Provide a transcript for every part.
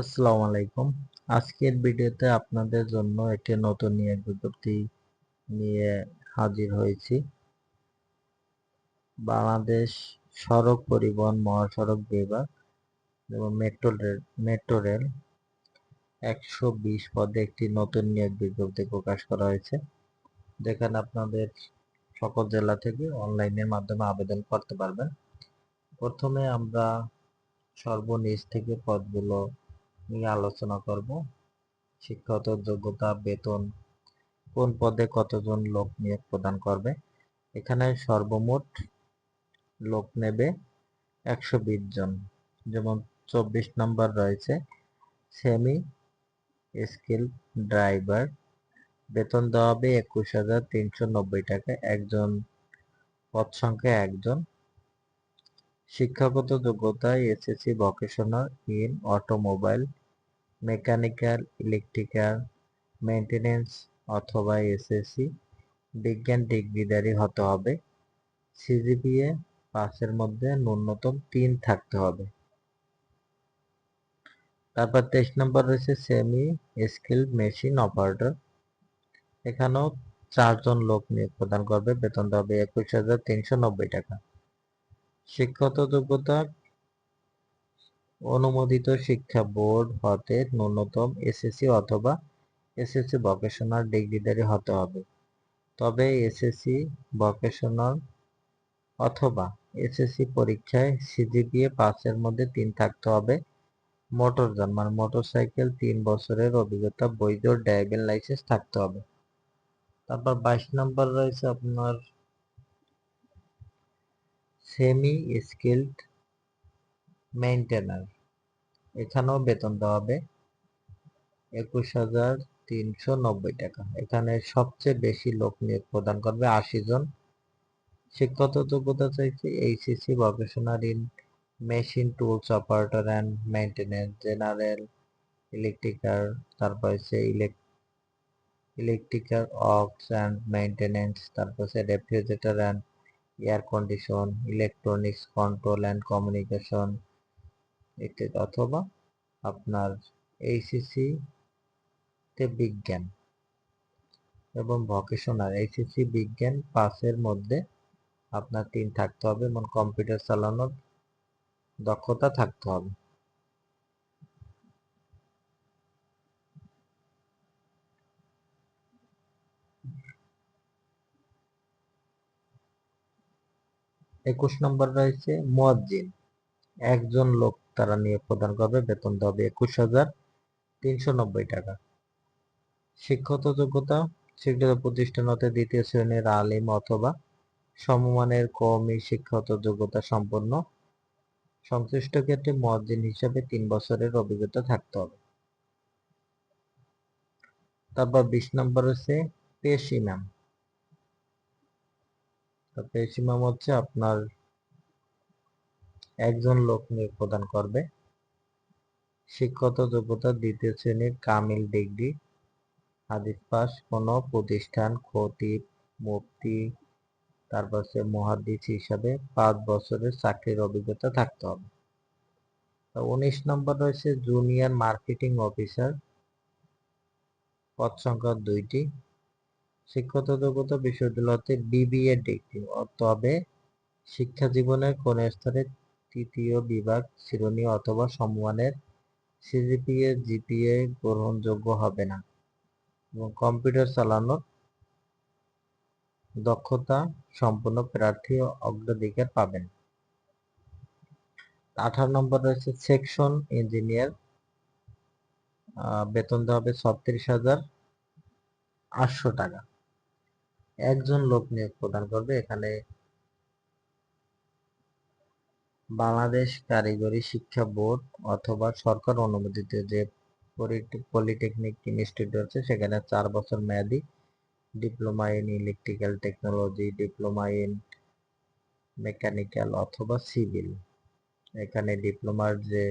আসসালামু আলাইকুম। আজকের ভিডিওতে আপনাদের জন্য একটি নতুন নিয়োগ বিজ্ঞপ্তি নিয়ে হাজির হয়েছি। বাংলাদেশ সড়ক পরিবহন মহাসড়ক বিভাগ এবং মেট্রো রেল মেট্রো রেল একশো বিশ পদে একটি নতুন নিয়োগ বিজ্ঞপ্তি প্রকাশ করা হয়েছে। যেখানে আপনাদের সকল জেলা থেকে অনলাইনের মাধ্যমে আবেদন করতে পারবেন। প্রথমে আমরা সর্বনিচ থেকে পদগুলো নিয়ে আলোচনা করব। শিক্ষাগত যোগ্যতা, বেতন, কোন পদে কতজন লোক নিয়োগ প্রদান করবে? এখানে সর্বমোট লোক নেবে একশো বিশ জন। যেমন চব্বিশ নম্বর রয়েছে সেমি স্কিল ড্রাইভার বেতন দেওয়া হবে একুশ হাজার তিনশো নব্বই টাকা, একজন, পদ সংখ্যা একজন। শিক্ষাগত যোগ্যতা, SSC vocational in automobile mechanical electrical maintenance অথবা এসএসসি বিজ্ঞান ডিগ্রিধারী হতে হবে। সিজিপিএ পাঁচের মধ্যে ন্যূনতম তিন থাকতে হবে। তারপর তেইশ নম্বর রয়েছে সেমি স্কিল মেশিন অপারেটর এখানেও চারজন লোক নিয়োগ প্রদান করবে। বেতন হবে একুশ হাজার তিনশো নব্বই টাকা। শিক্ষাগত যোগ্যতা অনুমোদিত শিক্ষা বোর্ড হতে ন্যূনতম এসএসসি অথবা এসএসসি ভোকেশনাল ডিগ্রিধারী হতে হবে। তবে এসএসসি ভোকেশনাল অথবা এসএসসি পরীক্ষায় সিজিপিএ পাঁচের মধ্যে তিন থাকতে হবে। মোটরযান মানে মোটরসাইকেল, তিন বছরের অভিজ্ঞতা, বৈধ ড্রাইভিং লাইসেন্স থাকতে হবে। তারপর বাইশ নম্বর রয়েছে আপনার সেমি স্কিল্ড মেইনটেনার এখানেও বেতন দেওয়া হবে একুশ হাজার তিনশো নব্বই টাকা। এখানে সবচেয়ে বেশি লোক নিয়োগ প্রদান করবে আশি জন। শিক্ষত যোগ্যতা চাইছে HSC vocational in machine tools operator and maintenance general electrical তারপর হচ্ছে ইলেকট্রিক্যাল অক্স অ্যান্ড মেনটেনেন্স তারপর হচ্ছে refrigerator and air condition electronics control and communication ইত্যাদি অথবা আপনার এইসিসি তে বিজ্ঞান এবং ভকেশনাল এইসিসি বিজ্ঞান পাসের মধ্যে আপনার তিন থাকতে হবে এবং কম্পিউটার চালানোর দক্ষতা থাকতে হবে। একুশ নম্বর রয়েছে মুয়াজ্জিন। একজন লোক তারা নিয়ে প্রদান করবে। বেতন হবে একুশ হাজার তিনশো নব্বই টাকা। শিক্ষত যোগ্যতা স্বীকৃত প্রতিষ্ঠান হতে দ্বিতীয় শ্রেণির আলিম অথবা সমমানের কমই শিক্ষাগত যোগ্যতা সম্পন্ন। সংশ্লিষ্ট ক্ষেত্রে মহাজিন হিসাবে তিন বছরের অভিজ্ঞতা থাকতে হবে। তারপর বিশ নম্বর হচ্ছে পেশ ইমাম পেশ ইমাম হচ্ছে আপনার একজন লোক নিয়োগ প্রদান করবে। শিক্ষত যোগ্যতা দ্বিতীয় শ্রেণির কামিল ডিগ্রি, হাদিস পাস, কোন প্রতিষ্ঠান, খতিব, মুফতি, তারপর হচ্ছে মহাদিস হিসাবে পাঁচ বছরের চাকরির অভিজ্ঞতা থাকতে হবে। উনিশ নম্বর রয়েছে জুনিয়র মার্কেটিং অফিসার পদ সংখ্যা দুইটি। শিক্ষত যোগ্যতা বিশ্ববিদ্যালয়তে বিবিএ ডিগ্রি, তবে শিক্ষা জীবনের কোন স্তরে তৃতীয় বিভাগ শ্রেণি অথবা সম্মানের সিজিপিএ, জিপিএ গ্রহণযোগ্য হবে না। এবং কম্পিউটার চালানোর দক্ষতা সম্পন্ন প্রার্থী অগ্রাধিকার পাবেন। আঠারো নম্বর রয়েছে সেকশন ইঞ্জিনিয়ার। বেতন দেওয়া হবে ছত্রিশ হাজার আটশো টাকা। একজন লোক নিয়োগ প্রদান করবে। এখানে বাংলাদেশ কারিগরি শিক্ষা বোর্ড অথবা সরকার অনুমোদিত যে পলিটেকনিক ইনস্টিটিউট আছে সেখানে চার বছর মেয়াদি diploma in electrical technology, diploma in mechanical অথবা সিভিল। এখানে ডিপ্লোমার যে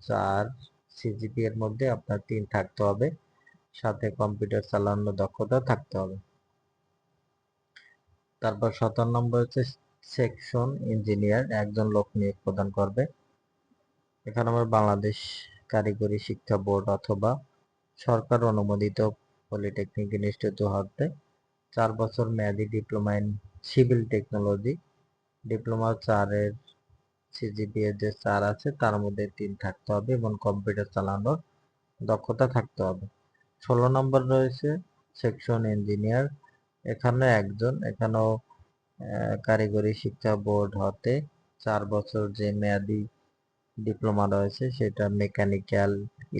চার সিজিপি এর মধ্যে আপনার তিন থাকতে হবে, সাথে কম্পিউটার চালানোর দক্ষতা থাকতে হবে। তারপর সতেরো নম্বর হচ্ছে সেকশন ইঞ্জিনিয়ার একজন লোক নিয়োগ প্রদান করবে। এখানে আমার বাংলাদেশ কারিগরি শিক্ষা বোর্ড অথবা সরকার অনুমোদিত পলিটেকনিক ইনস্টিটিউট হতে চার বছর মেয়াদী diploma in civil technology, diploma চারের সিজিপিএ যে চার আছে তার মধ্যে তিন থাকতে হবে এবং কম্পিউটার চালানোর দক্ষতা থাকতে হবে। ষোলো নম্বর রয়েছে সেকশন ইঞ্জিনিয়ার। এখানে একজন, এখানেও কারিগরি শিক্ষা বোর্ড হতে চার বছর যে মেয়াদি ডিপ্লোমা রয়েছে সেটা মেকানিক্যাল,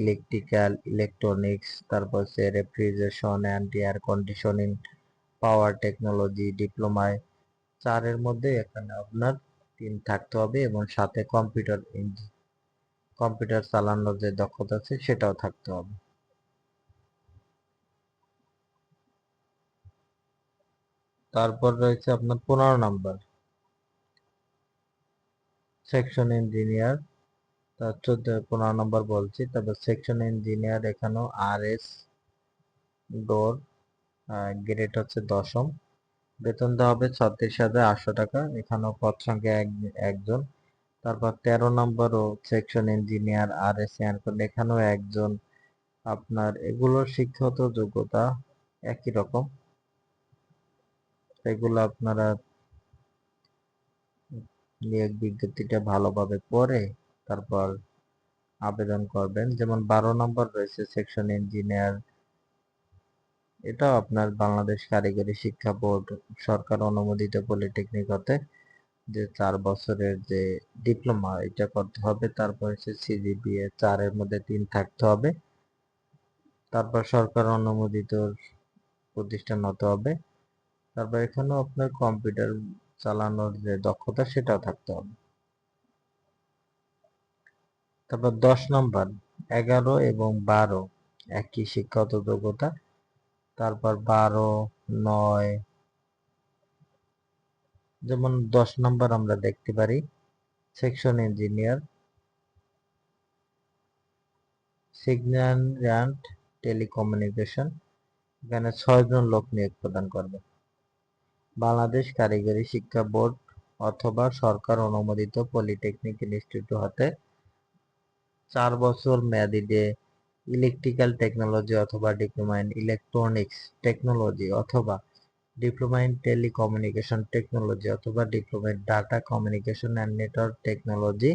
ইলেকট্রিক্যাল, ইলেকট্রনিক্স, তারপর হচ্ছে refrigeration and air conditioning power technology ডিপ্লোমায় চারের মধ্যে এখানে আপনার তিন থাকতে হবে এবং সাথে কম্পিউটার কম্পিউটার চালানোর যে দক্ষতা আছে সেটাও থাকতে হবে। তারপর রয়েছে আপনার পনেরো নাম্বার। সেকশন ইঞ্জিনিয়ার তার চোদ্দ, পনেরো নম্বর বলছি। তারপর সেকশন ইঞ্জিনিয়ার এখানেও আর এস ডোর গ্রেড হচ্ছে দশম। বেতন দেওয়া হবে ছত্রিশ হাজার আটশো টাকা। এখানেও পদ সংখ্যা এক, একজন। তারপর তেরো নম্বর ও সেকশন ইঞ্জিনিয়ার আর এস এখানেও একজন। আপনার এগুলোর শিক্ষাগত যোগ্যতা একই রকম। এগুলো আপনারা নিয়োগ বিজ্ঞপ্তিটা ভালোভাবে পড়ে তারপর আবেদন করবেন। যেমন বারো নম্বর রয়েছে সেকশন ইঞ্জিনিয়ার এটাও আপনার বাংলাদেশ কারিগরি শিক্ষা বোর্ড, সরকার অনুমোদিত পলিটেকনিক হতে যে চার বছরের যে ডিপ্লোমা, এটা করতে হবে। তারপর হচ্ছে সিজিপিএ চারের মধ্যে তিন থাকতে হবে। তারপর সরকার অনুমোদিত প্রতিষ্ঠান হতে হবে। তারপর এখানেও আপনার কম্পিউটার চালানোর যে দক্ষতা, সেটাও থাকতে হবে। তারপর দশ নম্বর, এগারো এবং বারো, একই শিক্ষাগত যোগ্যতা। তারপর বারো, নয়, যেমন দশ নম্বর আমরা দেখতে পারি সেকশন ইঞ্জিনিয়ার সিগন্যাল টেলিকমিউনিকেশন এখানে ছয়জন লোক নিয়োগ প্রদান করবে। বাংলাদেশ কারিগরি শিক্ষা বোর্ড অথবা সরকার অনুমোদিত পলিটেকনিক ইনস্টিটিউট হতে চার বছর মেয়াদি যে ইলেকট্রিক্যাল টেকনোলজি অথবা ডিপ্লোমা ইন ইলেকট্রনিক্স টেকনোলজি অথবা ডিপ্লোমা ইন টেলিকমিউনিকেশন টেকনোলজি অথবা diploma in data communication and network technology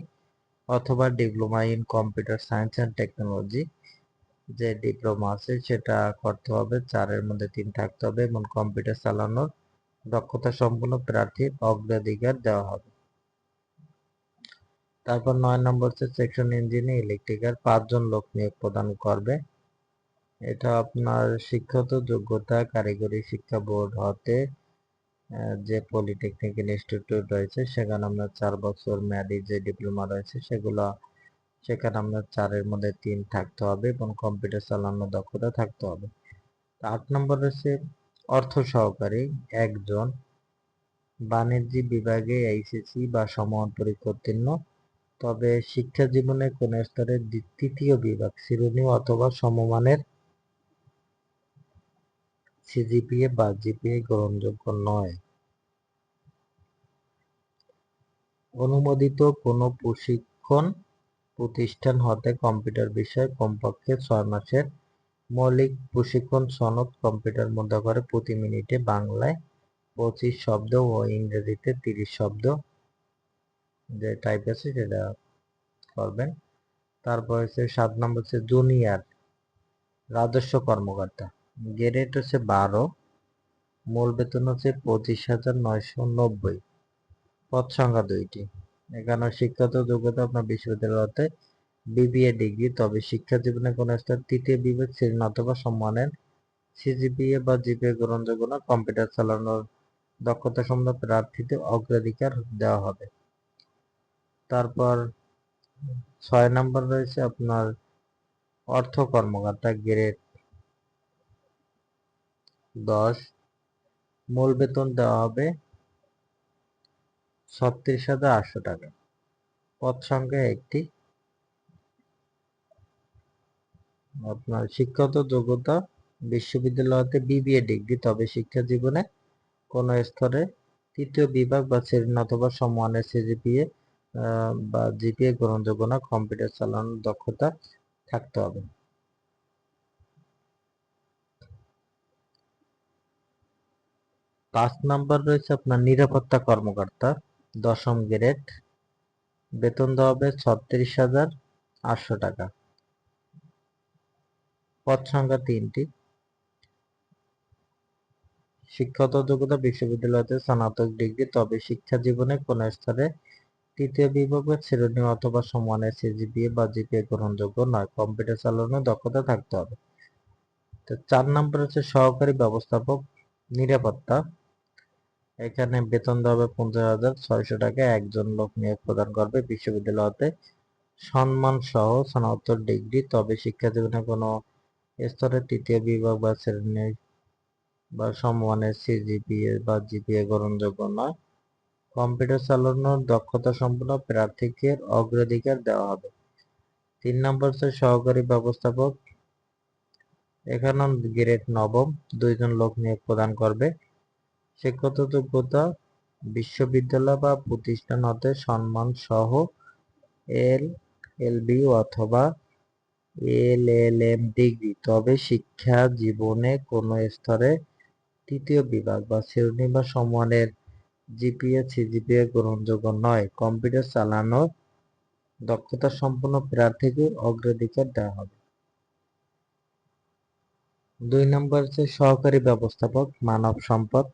অথবা diploma in computer science and technology. যে ডিপ্লোমা আছে সেটা করতে হবে, চারের মধ্যে তিন থাকতে হবে এবং কম্পিউটার চালানোর দক্ষতা সম্পন্ন প্রার্থীর অগ্রাধিকার দেওয়া হবে। তারপর নয় নম্বর হচ্ছে সেকশন ইঞ্জিনিয়ার ইলেকট্রিক্যাল পাঁচজন লোক নিয়োগ প্রদান করবে। এটা আপনার শিক্ষাগত যোগ্যতা, কারিগরি শিক্ষা বোর্ড হতে যে পলিটেকনিক ইনস্টিটিউট রয়েছে, সেখানে আপনার চার বছর মেয়াদি যে ডিপ্লোমা রয়েছে, সেগুলো, সেখানে আপনার চারের মধ্যে তিন থাকতে হবে এবং কম্পিউটার চালানোর দক্ষতা থাকতে হবে। আট নম্বর রয়েছে অর্থ সহকারী একজন বাণিজ্যিক বিভাগে এইচএসসি বা সমান পরীক্ষা উত্তীর্ণ তবে শিক্ষা জীবনে কোন স্তরের তৃতীয় বিভাগ, শ্রেণি অথবা সমমানের সিজিপিএ বা জিপিএ গ্রহণযোগ্য নয়। অনুমোদিত কোনো প্রশিক্ষণ প্রতিষ্ঠান হতে কম্পিউটার বিষয়ে কমপক্ষে ছয় মাসের মৌলিক প্রশিক্ষণ সনদ কম্পিউটার মধ্যে করে প্রতি মিনিটে বাংলায় পঁচিশ শব্দ ও ইংরেজিতে তিরিশ শব্দ যে টাইপ আছে সেটা করবেন। তারপর হচ্ছে সাত নম্বর হচ্ছে জুনিয়র রাজস্ব কর্মকর্তা। গ্রেড হচ্ছে বারো, মূল বেতন হচ্ছে পঁচিশ হাজার নয়শো নব্বই। পদ সংখ্যা দুইটি। এখানে শিক্ষাগত যোগ্যতা আপনার বিশ্ববিদ্যালয়তে বিবিএ ডিগ্রি তবে শিক্ষা জীবনে কোনো স্তর তৃতীয় বিভাগ শ্রেণি অথবা সম্মানের সিজিপিএ বা জিপিএ গ্রহণযোগ্য না কম্পিউটার চালানোর দক্ষতা সম্পন্ন প্রার্থীদের অগ্রাধিকার দেওয়া হবে। তারপর ছয় নম্বর রয়েছে আপনার অর্থ কর্মকর্তা গ্রেড দশ। মূল বেতন দেওয়া হবে ছত্রিশ হাজার আটশো টাকা। পদ সংখ্যা একটি। আপনার শিক্ষাগত যোগ্যতা বিশ্ববিদ্যালয়তে বিবিএ ডিগ্রি, তবে শিক্ষা জীবনে কোনো স্তরে তৃতীয় বিভাগ বা শ্রেণি অথবা সম্মানের সিজিপিএ বা জিপিএ গ্রহণযোগ্য না। কম্পিউটার চালানোর দক্ষতা থাকতে হবে। পাঁচ নাম্বার রয়েছে আপনার নিরাপত্তা কর্মকর্তা, দশম গ্রেড। বেতন দেওয়া হবে ছত্রিশ হাজার আটশো টাকা। পদ সংখ্যা তিনটি। শিক্ষাগত যোগ্যতা বিশ্ববিদ্যালয়তে স্নাতক ডিগ্রি, তবে শিক্ষা জীবনে কোন স্তরে তৃতীয় বিভাগ বা শ্রেণি অথবা সমানের সিজিপিএ বা জিপিএ গ্রহণযোগ্য নয়। কম্পিউটার চালানোর দক্ষতা থাকতে হবে। তো চার নম্বর হচ্ছে সহকারী ব্যবস্থাপক নিরাপত্তা। এখানে বেতন দেওয়া হবে পঞ্চাশ হাজার ছয়শো টাকা। একজন লোক নিয়োগ প্রদান করবে বিশ্ববিদ্যালয়তে। সম্মান সহ স্নাতক ডিগ্রি, তবে শিক্ষা জীবনে কোনো স্তরে তৃতীয় বিভাগ বা শ্রেণি বা সমমানের সিজিপিএ বা জিপিএ গ্রহণযোগ্য নয়। কম্পিউটার চালানোর দক্ষতা সম্পন্ন প্রার্থীকে অগ্রাধিকার দেওয়া হবে। তিন নম্বর হচ্ছে সহকারী ব্যবস্থাপক। এখানে গ্রেড নবম, দুইজন লোক নিয়োগ প্রদান করবে। শিক্ষত যোগ্যতা বিশ্ববিদ্যালয় বা প্রতিষ্ঠান হতে সম্মান সহ এল এল, এলবি অথবা এল এল এম ডিগ্রি। তবে শিক্ষা জীবনে কোনো স্তরে তৃতীয় বিভাগ বা শ্রেণি বা সমানের জিপিএ, সিজিপিএ গ্রহণযোগ্য নয়। কম্পিউটার চালানোর দক্ষতা সম্পন্ন প্রার্থীকে অগ্রাধিকার দেওয়া হবে। দুই নম্বর হচ্ছে সহকারী ব্যবস্থাপক, মানব সম্পদ।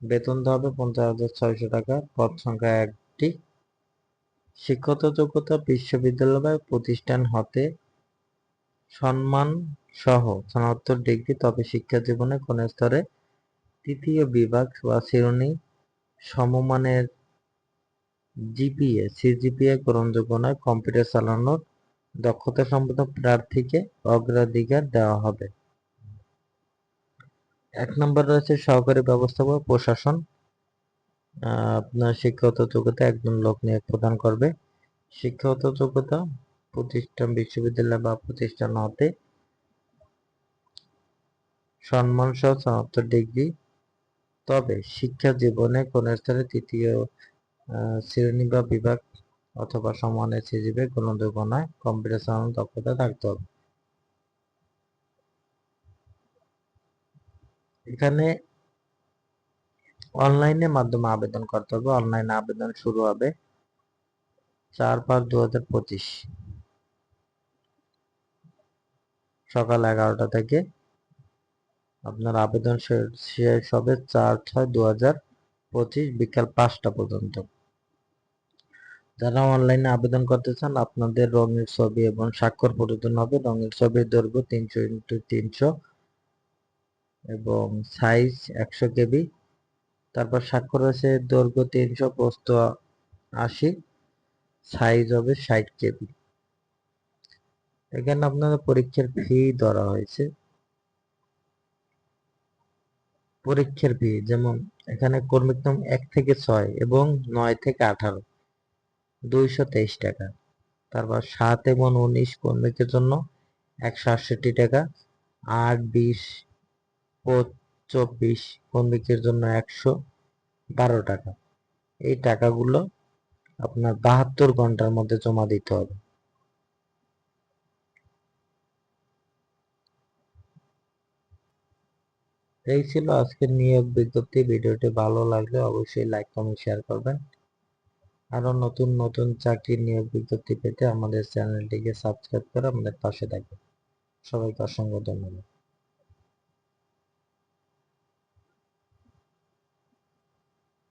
বেতন দেওয়া হবে পঞ্চাশ হাজার ছয়শো টাকা, পদ সংখ্যা একটি। শিক্ষত যোগ্যতা বিশ্ববিদ্যালয় বা প্রতিষ্ঠান হতে সম্মান সহ স্নাতক ডিগ্রি, তবে শিক্ষা জীবনে কোন স্তরে তৃতীয় বিভাগ বা শ্রেণি সমমানের জিপিএ, সিজিপিএ গ্রহণযোগ্য নয় কম্পিউটার চালানোর দক্ষতা সম্পন্ন প্রার্থীকে অগ্রাধিকার দেওয়া হবে। এক নম্বর রয়েছে সহকারী ব্যবস্থাপক, প্রশাসন। আপনার শিক্ষাগত যোগ্যতা একজন লোক নিয়োগ প্রদান করবে। শিক্ষাগত যোগ্যতা প্রতিষ্ঠান, বিশ্ববিদ্যালয় বা প্রতিষ্ঠান হতে সম্মান সহ স্নাতক ডিগ্রি। তবে শিক্ষা জীবনে কোন স্তরে তৃতীয় শ্রেণি বা বিভাগ অথবা সমানের সিজিবে কোনো যোগ্য নয় কম্পিউটার দক্ষতা থাকতে হবে। এখানে অনলাইনের মাধ্যমে আবেদন করতে হবে। অনলাইনে আবেদন শুরু হবে চার পাঁচ দু হাজার পঁচিশ। সকাল এগারোটা থেকে আপনার আবেদন শেষ হবে চার ছয় দু হাজার পঁচিশ বিকাল পাঁচটা পর্যন্ত। যারা অনলাইনে আবেদন করতে চান, আপনাদের রঙের ছবি এবং স্বাক্ষর প্রয়োজন হবে। রঙের ছবির দৈর্ঘ্য তিনশো ইন্টু তিনশো এবং সাইজ একশো কেবি। তারপর স্বাক্ষর আছে দৈর্ঘ্য তিনশো, প্রস্থ আশি, সাইজ হবে ষাট কেবি। এখানে আপনাদের পরীক্ষার ফি ধরা হয়েছে। পরীক্ষার ফি যেমন এখানে কর্মীক্রম এক থেকে ছয় এবং নয় থেকে আঠারো, দুইশো তেইশ টাকা। তারপর সাত এবং উনিশ কর্মীকের জন্য একশো আটষট্টি টাকা, আট, বিশ চব্বিশ কর্মীকের জন্য একশো বারো টাকা। এই টাকাগুলো আপনার বাহাত্তর ঘণ্টার মধ্যে জমা দিতে হবে। এই ছিল আজকের নিয়োগ বিজ্ঞপ্তি। ভিডিওটি ভালো লাগলে অবশ্যই লাইক কমেন্ট শেয়ার করবেন। আরও নতুন নতুন চাকরির নিয়োগ বিজ্ঞপ্তি পেতে আমাদের চ্যানেলটিকে সাবস্ক্রাইব করে আমাদের পাশে থাকবেন। সবাইকে অসংখ্য ধন্যবাদ।